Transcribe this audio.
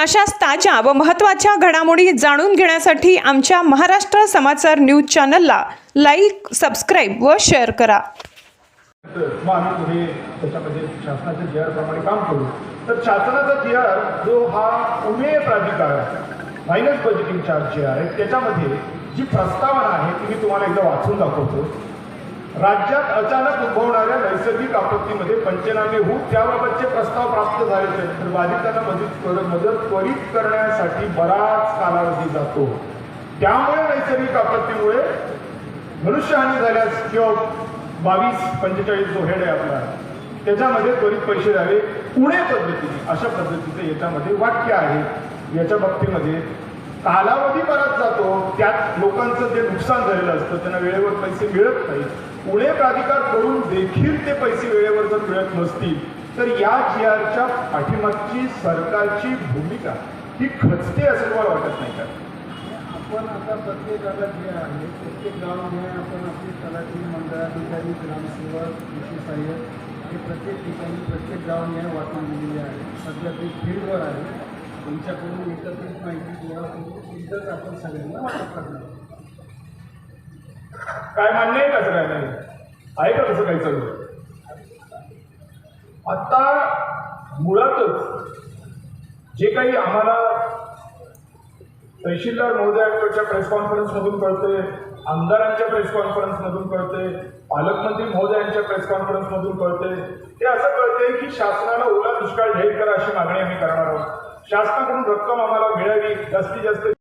अशाच ताज्या व महत्त्वाच्या घडामोडी जाणून घेण्यासाठी आमच्या महाराष्ट्र समाचार न्यूज चॅनलला लाईक सबस्क्राईब व शेअर करा. मग आम्ही पुढे त्याच्यामध्ये शासनाच्या जी प्रमाणे काम करू. तर शासनाचा जी आर जो हा उमेय प्राधिकार मायनस बजेटिंग चार्ज जे आहे त्याच्यामध्ये जी प्रस्तावना आहे ती मी तुम्हाला एकदा वाचून दाखवतो. राज्यात अचानक उद्भवणाऱ्या नैसर्गिक आपत्तीमध्ये पंचनामे होऊन त्याबाबतचे प्रस्ताव प्राप्त झाले तर बाधितांना मदत मदत त्वरित करण्यासाठी बराच कालावधी जातो. त्यामुळे नैसर्गिक आपत्तीमुळे मनुष्यहानी झाल्यास किंवा बावीस पंचेचाळीस जो हेड आहे आपला त्याच्यामध्ये त्वरित पैसे द्यावे पुणे पद्धतीने अशा पद्धतीचं याच्यामध्ये वाक्य आहे. याच्या बाबतीमध्ये कालावधी बराच जातो त्यात लोकांचं जे नुकसान झालेलं असतं त्यांना वेळेवर पैसे मिळत नाही पुणे प्राधिकार करून देखील ते पैसे वेळेवर जर मिळत नसतील तर या जी आरच्या पाठीमागची सरकारची भूमिका ही खचते असं मला वाटत नाही का? आपण आता प्रत्येक गावात जे आहे प्रत्येक गावामध्ये आपण आपली तलाठी मंडळाधिकारी ग्रामसेवक कृषी सहाय्यक हे प्रत्येक ठिकाणी प्रत्येक गावाने वाटून दिलेले आहे. सध्या ते फील्डवर आहे. तुमच्याकडून एकत्रित माहिती गोळा आपण सगळ्यांना वाटप करणार काय मान्य आहे का सगळ्यांना आहे का तसं काही चालू? आता मुळातच जे काही आम्हाला तहसीलदार महोदयांकडच्या प्रेस कॉन्फरन्समधून कळते आमदारांच्या प्रेस कॉन्फरन्समधून कळते पालकमंत्री महोदयांच्या प्रेस कॉन्फरन्समधून कळते ते असं कळते की शासनाला ओला दुष्काळ जाहीर करा अशी मागणी आम्ही करणार आहोत. शासनाकडून रक्कम आम्हाला मिळावी जास्तीत जास्त